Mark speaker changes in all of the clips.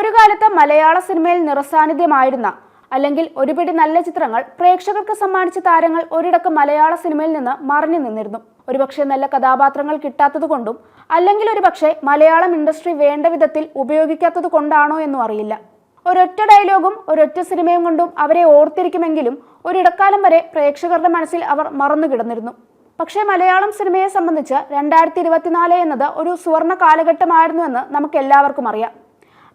Speaker 1: ഒരു കാലത്ത് മലയാള സിനിമയിൽ നിറസാന്നിധ്യമായിരുന്ന അല്ലെങ്കിൽ ഒരുപിടി നല്ല ചിത്രങ്ങൾ പ്രേക്ഷകർക്ക് സമ്മാനിച്ച താരങ്ങൾ ഒരിടക്ക് മലയാള സിനിമയിൽ നിന്ന് മറഞ്ഞു നിന്നിരുന്നു. ഒരുപക്ഷെ നല്ല കഥാപാത്രങ്ങൾ കിട്ടാത്തതുകൊണ്ടും അല്ലെങ്കിൽ ഒരുപക്ഷെ മലയാളം ഇൻഡസ്ട്രി വേണ്ട വിധത്തിൽ ഉപയോഗിക്കാത്തത് കൊണ്ടാണോ എന്നും അറിയില്ല. ഒരൊറ്റ ഡയലോഗും ഒരൊറ്റ സിനിമയും കൊണ്ടും അവരെ ഓർത്തിരിക്കുമെങ്കിലും ഒരിടക്കാലം വരെ പ്രേക്ഷകരുടെ മനസ്സിൽ അവർ മറന്നു കിടന്നിരുന്നു. പക്ഷേ മലയാളം സിനിമയെ സംബന്ധിച്ച് രണ്ടായിരത്തി ഇരുപത്തിനാല് എന്നത് ഒരു സുവർണ കാലഘട്ടമായിരുന്നുവെന്ന് നമുക്ക് എല്ലാവർക്കും അറിയാം.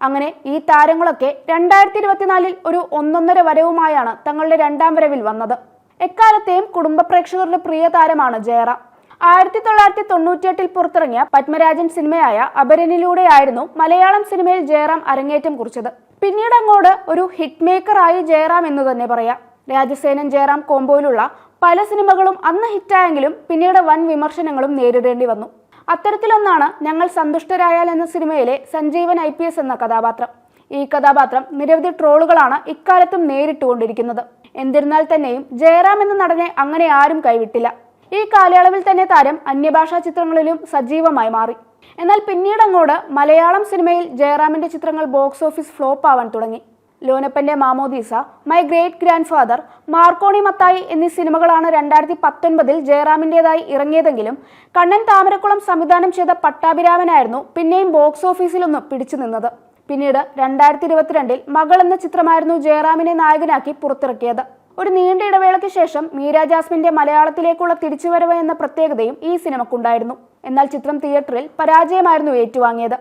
Speaker 1: അങ്ങനെ ഈ താരങ്ങളൊക്കെ രണ്ടായിരത്തി ഇരുപത്തിനാലിൽ ഒരു ഒന്നൊന്നര വരവുമായാണ് തങ്ങളുടെ രണ്ടാം വരവിൽ വന്നത്. എക്കാലത്തെയും കുടുംബ പ്രേക്ഷകരുടെ പ്രിയ താരമാണ് ജയറാം. ആയിരത്തി തൊള്ളായിരത്തി തൊണ്ണൂറ്റിയെട്ടിൽ പുറത്തിറങ്ങിയ പത്മരാജൻ സിനിമയായ അപരനിലൂടെയായിരുന്നു മലയാളം സിനിമയിൽ ജയറാം അരങ്ങേറ്റം കുറിച്ചത്. പിന്നീട് അങ്ങോട്ട് ഒരു ഹിറ്റ് മേക്കറായി ജയറാം എന്ന് തന്നെ പറയാം. രാജസേനൻ ജയറാം കോംബോയിലുള്ള പല സിനിമകളും അന്ന് ഹിറ്റായെങ്കിലും പിന്നീട് വൻ വിമർശനങ്ങളും നേരിടേണ്ടി വന്നു. അത്തരത്തിലൊന്നാണ് ഞങ്ങൾ സന്തുഷ്ടരായാൽ എന്ന സിനിമയിലെ സഞ്ജീവൻ ഐ എന്ന കഥാപാത്രം. ഈ കഥാപാത്രം നിരവധി ട്രോളുകളാണ് ഇക്കാലത്തും നേരിട്ടുകൊണ്ടിരിക്കുന്നത്. എന്നിരുന്നാൽ തന്നെയും ജയറാം എന്ന നടനെ അങ്ങനെ ആരും കൈവിട്ടില്ല. ഈ കാലയളവിൽ തന്നെ താരം അന്യഭാഷാ ചിത്രങ്ങളിലും സജീവമായി മാറി. എന്നാൽ പിന്നീട് അങ്ങോട്ട് മലയാളം സിനിമയിൽ ജയറാമിന്റെ ചിത്രങ്ങൾ ബോക്സ് ഓഫീസ് ഫ്ലോപ്പ് ആവാൻ തുടങ്ങി. ലോനപ്പന്റെ Mamodeesa my great grand father Marconi Mathai എന്നീ സിനിമകളാണ് രണ്ടായിരത്തി പത്തൊൻപതിൽ ജയറാമിന്റെതായി ഇറങ്ങിയതെങ്കിലും കണ്ണൻ താമരക്കുളം സംവിധാനം ചെയ്ത പട്ടാഭിരാമനായിരുന്നു പിന്നെയും ബോക്സ് ഓഫീസിലൊന്ന് പിടിച്ചു നിന്നത്. പിന്നീട് രണ്ടായിരത്തി ഇരുപത്തിരണ്ടിൽ മകൾ എന്ന ചിത്രമായിരുന്നു ജയറാമിനെ നായകനാക്കി പുറത്തിറക്കിയത്. ഒരു നീണ്ട ഇടവേളയ്ക്ക് ശേഷം മീര ജാസ്മിന്റെ മലയാളത്തിലേക്കുള്ള തിരിച്ചുവരവ് എന്ന പ്രത്യേകതയും ഈ സിനിമക്കുണ്ടായിരുന്നു. എന്നാൽ ചിത്രം തിയേറ്ററിൽ പരാജയമായിരുന്നു ഏറ്റുവാങ്ങിയത്.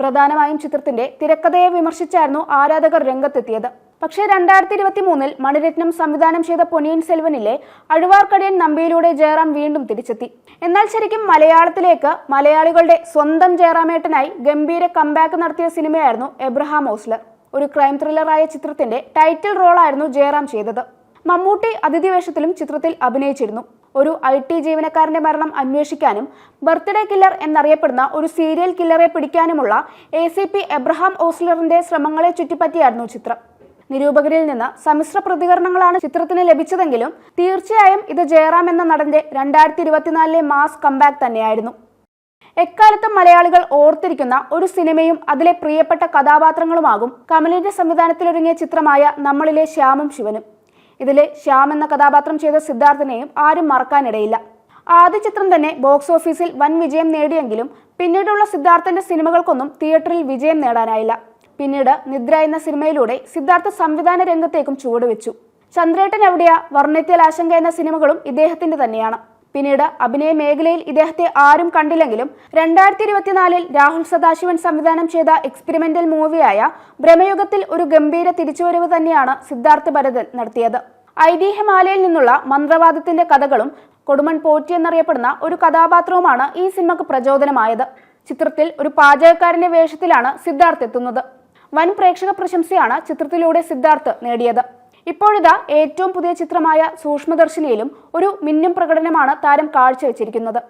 Speaker 1: പ്രധാനമായും ചിത്രത്തിന്റെ തിരക്കഥയെ വിമർശിച്ചായിരുന്നു ആരാധകർ രംഗത്തെത്തിയത്. പക്ഷേ രണ്ടായിരത്തി ഇരുപത്തി മൂന്നിൽ മണിരത്നം സംവിധാനം ചെയ്ത പൊന്നിയിൻ സെൽവനിലെ അഴുവാർക്കടിയൻ നമ്പിയിലൂടെ ജയറാം വീണ്ടും തിരിച്ചെത്തി. എന്നാൽ ശരിക്കും മലയാളത്തിലേക്ക് മലയാളികളുടെ സ്വന്തം ജയറാമേട്ടനായി ഗംഭീര കംബാക്ക് നടത്തിയ സിനിമയായിരുന്നു എബ്രഹാം ഓസ്ലർ. ഒരു ക്രൈം ത്രില്ലറായ ചിത്രത്തിന്റെ ടൈറ്റിൽ റോളായിരുന്നു ജയറാം ചെയ്തത്. മമ്മൂട്ടി അതിഥി വേഷത്തിലും ചിത്രത്തിൽ അഭിനയിച്ചിരുന്നു. ഒരു ഐ ടി ജീവനക്കാരന്റെ മരണം അന്വേഷിക്കാനും ബർത്ത്ഡേ കില്ലർ എന്നറിയപ്പെടുന്ന ഒരു സീരിയൽ കില്ലറെ പിടിക്കാനുമുള്ള എ സി പി എബ്രഹാം ഓസ്ലറിന്റെ ശ്രമങ്ങളെ ചുറ്റിപ്പറ്റിയായിരുന്നു ചിത്രം. നിരൂപകരിൽ നിന്ന് സമ്മിശ്ര പ്രതികരണങ്ങളാണ് ചിത്രത്തിന് ലഭിച്ചതെങ്കിലും തീർച്ചയായും ഇത് ജയറാം എന്ന നടന്റെ രണ്ടായിരത്തി ഇരുപത്തിനാലിലെ മാസ് കംബാക്ക് തന്നെയായിരുന്നു. എക്കാലത്തും മലയാളികൾ ഓർത്തിരിക്കുന്ന ഒരു സിനിമയും അതിലെ പ്രിയപ്പെട്ട കഥാപാത്രങ്ങളുമാകും കമലിന്റെ സംവിധാനത്തിലൊരുങ്ങിയ ചിത്രമായ നമ്മളിലെ ശ്യാമും ശിവനും. ഇതിലെ ശ്യാം എന്ന കഥാപാത്രം ചെയ്ത സിദ്ധാർത്ഥിനെയും ആരും മറക്കാനിടയില്ല. ആദ്യ ചിത്രം തന്നെ ബോക്സ് ഓഫീസിൽ വൻ വിജയം നേടിയെങ്കിലും പിന്നീടുള്ള സിദ്ധാർത്ഥന്റെ സിനിമകൾക്കൊന്നും തിയേറ്ററിൽ വിജയം നേടാനായില്ല. പിന്നീട് നിദ്ര എന്ന സിനിമയിലൂടെ സിദ്ധാർത്ഥ സംവിധാന രംഗത്തേക്കും ചുവടുവെച്ചു. ചന്ദ്രേട്ടൻ എവിടെയാ? വർണത്യൽ ആശങ്ക എന്ന സിനിമകളും ഇദ്ദേഹത്തിന്റെ തന്നെയാണ്. പിന്നീട് അഭിനയ മേഖലയിൽ ഇദ്ദേഹത്തെ ആരും കണ്ടില്ലെങ്കിലും രണ്ടായിരത്തി ഇരുപത്തിനാലിൽ രാഹുൽ സദാശിവൻ സംവിധാനം ചെയ്ത എക്സ്പെരിമെന്റൽ മൂവിയായ ഭ്രമയുഗത്തിൽ ഒരു ഗംഭീര തിരിച്ചുവരവ് തന്നെയാണ് സിദ്ധാർത്ഥ ഭരതൻ നടത്തിയത്. ഐതിഹ്യമാലയിൽ നിന്നുള്ള മന്ത്രവാദത്തിന്റെ കഥകളും കൊടുമൺ പോറ്റി എന്നറിയപ്പെടുന്ന ഒരു കഥാപാത്രവുമാണ് ഈ സിനിമക്ക് പ്രചോദനമായത്. ചിത്രത്തിൽ ഒരു പാചകക്കാരന്റെ വേഷത്തിലാണ് സിദ്ധാർത്ഥ് എത്തുന്നത്. വൻ പ്രേക്ഷക പ്രശംസയാണ് ചിത്രത്തിലൂടെ സിദ്ധാർത്ഥ് നേടിയത്. ഇപ്പോഴിതാ ഏറ്റവും പുതിയ ചിത്രമായ സൂക്ഷ്മദർശിനിയിലും ഒരു മിന്നും പ്രകടനമാണ് താരം കാഴ്ചവെച്ചിരിക്കുന്നത്.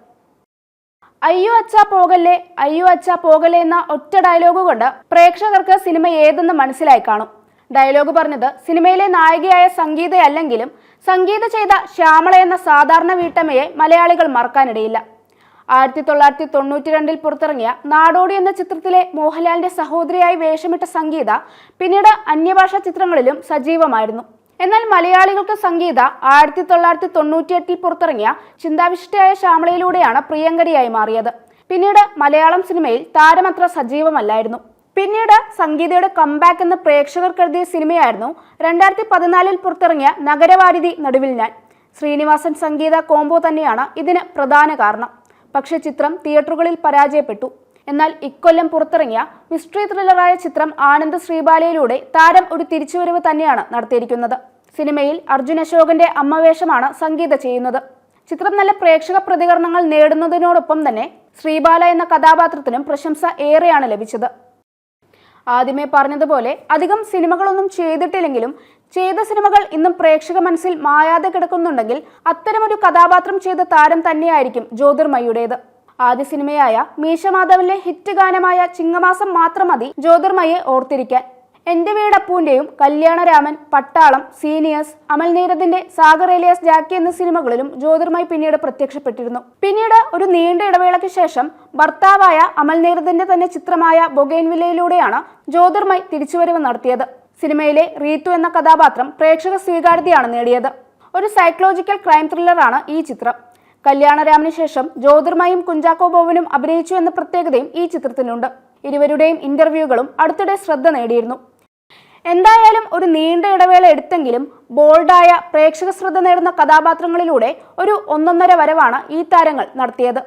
Speaker 1: അയ്യോ അച്ഛാ പോകല്ലേ അയ്യോ അച്ഛാ പോകല്ലേ എന്ന ഒറ്റ ഡയലോഗ് കൊണ്ട് പ്രേക്ഷകർക്ക് സിനിമ ഏതെന്ന് മനസ്സിലായി കാണും. ഡയലോഗ് പറഞ്ഞത് സിനിമയിലെ നായികയായ സംഗീതയല്ലെങ്കിലും സംഗീത ചെയ്ത ശ്യാമള എന്ന സാധാരണ വീട്ടമ്മയെ മലയാളികൾ മറക്കാനിടയില്ല. ആയിരത്തി തൊള്ളായിരത്തി തൊണ്ണൂറ്റി രണ്ടിൽ പുറത്തിറങ്ങിയ നാടോടി എന്ന ചിത്രത്തിലെ മോഹൻലാലിന്റെ സഹോദരിയായി വേഷമിട്ട സംഗീത പിന്നീട് അന്യഭാഷാ ചിത്രങ്ങളിലും സജീവമായിരുന്നു. എന്നാൽ മലയാളികൾക്ക് സംഗീത ആയിരത്തി തൊള്ളായിരത്തി തൊണ്ണൂറ്റിയെട്ടിൽ പുറത്തിറങ്ങിയ ചിന്താവിശിഷ്ടയായ ശ്യാമളയിലൂടെയാണ് പ്രിയങ്കരിയായി മാറിയത്. പിന്നീട് മലയാളം സിനിമയിൽ താരമത്ര സജീവമല്ലായിരുന്നു. പിന്നീട് സംഗീതയുടെ കംബാക്ക് എന്ന് പ്രേക്ഷകർ കരുതിയ സിനിമയായിരുന്നു രണ്ടായിരത്തി പതിനാലിൽ പുറത്തിറങ്ങിയ നഗരവാരിധി നടുവിൽ ഞാൻ. ശ്രീനിവാസൻ സംഗീത കോംബോ തന്നെയാണ് ഇതിന് പ്രധാന കാരണം. പക്ഷേ ചിത്രം തിയേറ്ററുകളിൽ പരാജയപ്പെട്ടു. എന്നാൽ ഇക്കൊല്ലം പുറത്തിറങ്ങിയ മിസ്റ്ററി ത്രില്ലറായ ചിത്രം ആനന്ദ് ശ്രീബാലയിലൂടെ താരം ഒരു തിരിച്ചുവരവ് തന്നെയാണ് നടത്തിയിരിക്കുന്നത്. സിനിമയിൽ അർജുൻ അശോകന്റെ അമ്മവേഷമാണ് സംഗീത ചെയ്യുന്നത്. ചിത്രം നല്ല പ്രേക്ഷക പ്രതികരണങ്ങൾ നേടുന്നതിനോടൊപ്പം തന്നെ ശ്രീബാല എന്ന കഥാപാത്രത്തിനും പ്രശംസ ഏറെയാണ് ലഭിച്ചത്. ആദ്യമേ പറഞ്ഞതുപോലെ അധികം സിനിമകളൊന്നും ചെയ്തിട്ടില്ലെങ്കിലും ചെയ്ത സിനിമകൾ ഇന്നും പ്രേക്ഷക മനസ്സിൽ മായാതെ കിടക്കുന്നുണ്ടെങ്കിൽ അത്തരമൊരു കഥാപാത്രം ചെയ്ത താരം തന്നെയായിരിക്കും ജ്യോതിർമയുടേത് ആദ്യ സിനിമയായ മീശമാധവന്റെ ഹിറ്റ് ഗാനമായ ചിങ്ങമാസം മാത്രം മതി ജ്യോതിർമയെ ഓർത്തിരിക്കാൻ. എന്റെ വീടപ്പൂന്റെയും കല്യാണരാമൻ പട്ടാളം സീനിയേഴ്സ് അമൽ നീരദിന്റെ സാഗർ ഏലിയാസ് ജാക്കി എന്ന സിനിമകളിലും ജ്യോതിർമായി പിന്നീട് പ്രത്യക്ഷപ്പെട്ടിരുന്നു. പിന്നീട് ഒരു നീണ്ട ഇടവേളയ്ക്ക് ശേഷം ഭർത്താവായ അമൽ നീരദിന്റെ തന്നെ ചിത്രമായ ബൊഗൈൻവില്ലയിലൂടെയാണ് ജ്യോതിർമായി തിരിച്ചുവരവ് നടത്തിയത്. സിനിമയിലെ റീത്തു എന്ന കഥാപാത്രം പ്രേക്ഷക സ്വീകാര്യതയാണ് നേടിയത്. ഒരു സൈക്കോളജിക്കൽ ക്രൈം ത്രില്ലറാണ് ഈ ചിത്രം. കല്യാണരാമന് ശേഷം ജ്യോതിർമയും കുഞ്ചാക്കോ ബോബനും അഭിനയിച്ചു എന്ന പ്രത്യേകതയും ഈ ചിത്രത്തിനുണ്ട്. ഇരുവരുടെയും ഇന്റർവ്യൂകളും അടുത്തിടെ ശ്രദ്ധ നേടിയിരുന്നു. എന്തായാലും ഒരു നീണ്ട ഇടവേള എടുത്തെങ്കിലും ബോൾഡായ പ്രേക്ഷക ശ്രദ്ധ നേടുന്ന കഥാപാത്രങ്ങളിലൂടെ ഒരു ഒന്നൊന്നര വരവാണ് ഈ താരങ്ങൾ നടത്തിയത്.